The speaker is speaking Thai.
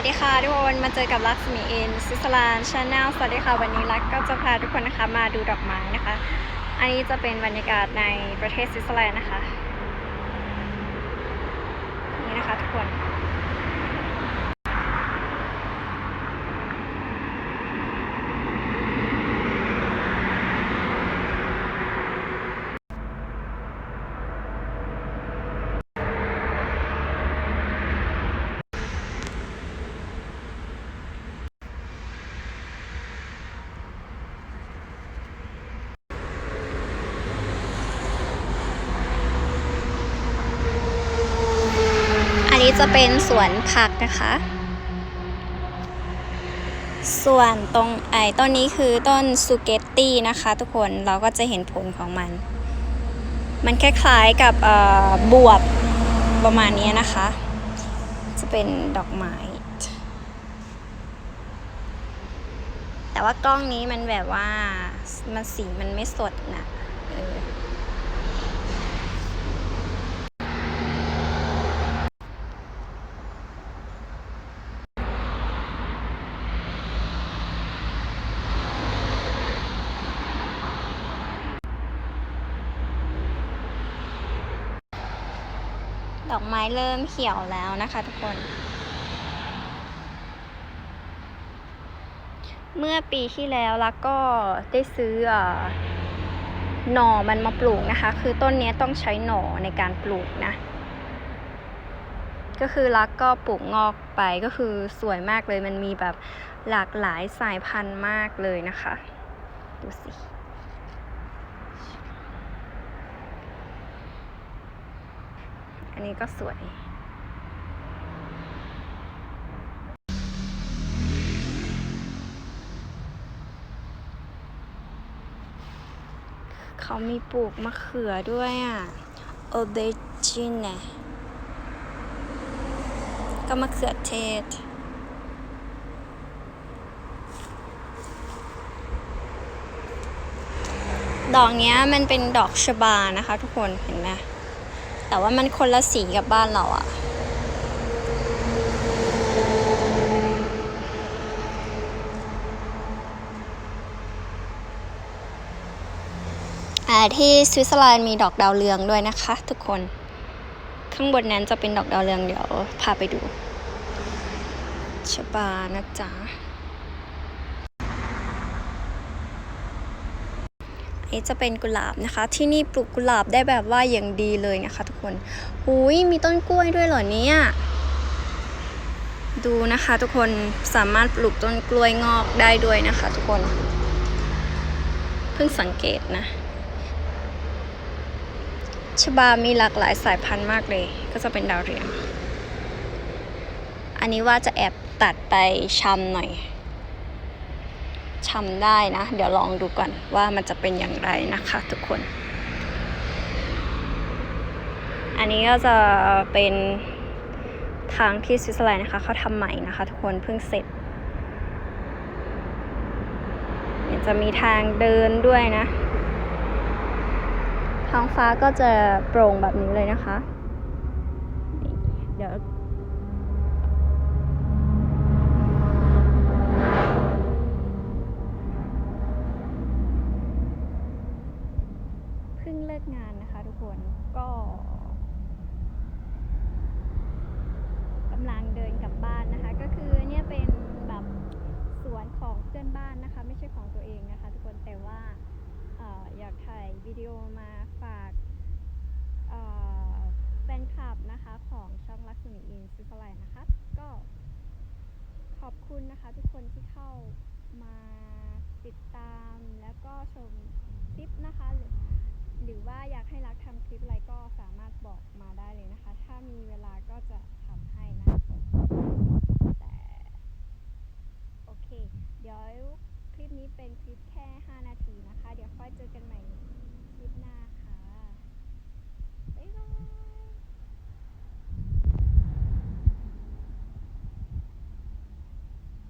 วัสดีค่ะทุกคนมาเจอกับลักษมีเอ็นซิสลานชาแนลสวัสดีค่ะวันนี้ลักก็จะพาทุกคนนะคะมาดูดอกไม้นะคะ อันนี้จะเป็นบรรยากาศในประเทศสวิตเซอร์แลนด์นะคะ นี่นะคะทุกคน จะเป็นสวนผักนะคะ ส่วนตรงไอ้ต้นนี้คือต้นซูเกตตี้นะคะทุกคนเราก็จะเห็นผลของมัน มันคล้ายๆกับบวบประมาณนี้นะคะ จะเป็นดอกไม้ แต่ว่ากล้องนี้มันแบบว่ามันสีมันไม่สดนะเดอกไม้เริ่มเขียวแล้วนะคะทุกคน เมื่อปีที่แล้วแล้วก็ได้ซื้อเอ่อหน่อมันมาปลูกนะคะ คือต้นนี้ต้องใช้หน่อในการปลูกนะ ก็คือรักก็ปลูกงอกไปก็คือสวยมากเลยมันมีแบบหลากหลายสายพันธุ์มากเลยนะคะ ดูสิ อันนี้ก็สวย เขามีปลูกมะเขือด้วยอะ o b e r g i n e ก็มะเขือเทศดอกเนี้ยมันเป็นดอกชบานะคะทุกคนเห็นไหม แต่ว่ามันคนละสีกับบ้านเราอะที่สวิตเซอร์แลนด์มีดอกดาวเรืองด้วยนะคะ ทุกคน ข้างบนนั้นจะเป็นดอกดาวเรืองเดี๋ยวพาไปดูชบานะจ๊ะ นี้จะเป็นกุหลาบนะคะ ที่นี่ปลูกกุหลาบได้แบบว่าอย่างดีเลยนะคะทุกคนหุยมีต้นกล้วยด้วยเหรอเนี่ย ดูนะคะทุกคนสามารถปลูกต้นกล้วยงอกได้ด้วยนะคะ ทุกคน เพิ่งสังเกตนะชบามีหลากหลายสายพันธุ์มากเลย ก็จะเป็นดาวเรือง อันนี้ว่าจะแอบตัดไปชำหน่อย ชำได้นะ เดี๋ยวลองดูก่อนว่ามันจะเป็นอย่างไรนะคะทุกคน อันนี้ก็จะเป็นทางที่สวิตเซอร์แลนด์นะคะเขาทำใหม่นะคะทุกคนเพิ่งเสร็จจะมีทางเดินด้วยนะ ท้องฟ้าก็จะโปร่งแบบนี้เลยนะคะ เดี๋ยว เพิ่งเลิกงานนะคะทุกคนก็กำลังเดินกลับบ้านนะคะ ก็คือเนี่ยเป็นแบบสวนของเพื่อนบ้านนะคะ ไม่ใช่ของตัวเองนะคะ ทุกคนแต่ว่าอออยากถ่ายวิดีโอมาฝากแฟนคลับนะคะของช่องลักษมีอินซิสไลน์นะคะ ก็ขอบคุณนะคะทุกคนที่เข้ามาติดตามแล้วก็ชมคลิปนะคะหรือ หรือว่าอยากให้รักทำคลิปอะไรก็สามารถบอกมาได้เลยนะคะ ถ้ามีเวลาก็จะทำให้นะ แต่โอเค เดี๋ยวคลิปนี้เป็นคลิปแค่ 5 นาทีนะคะ เดี๋ยวค่อยเจอกันใหม่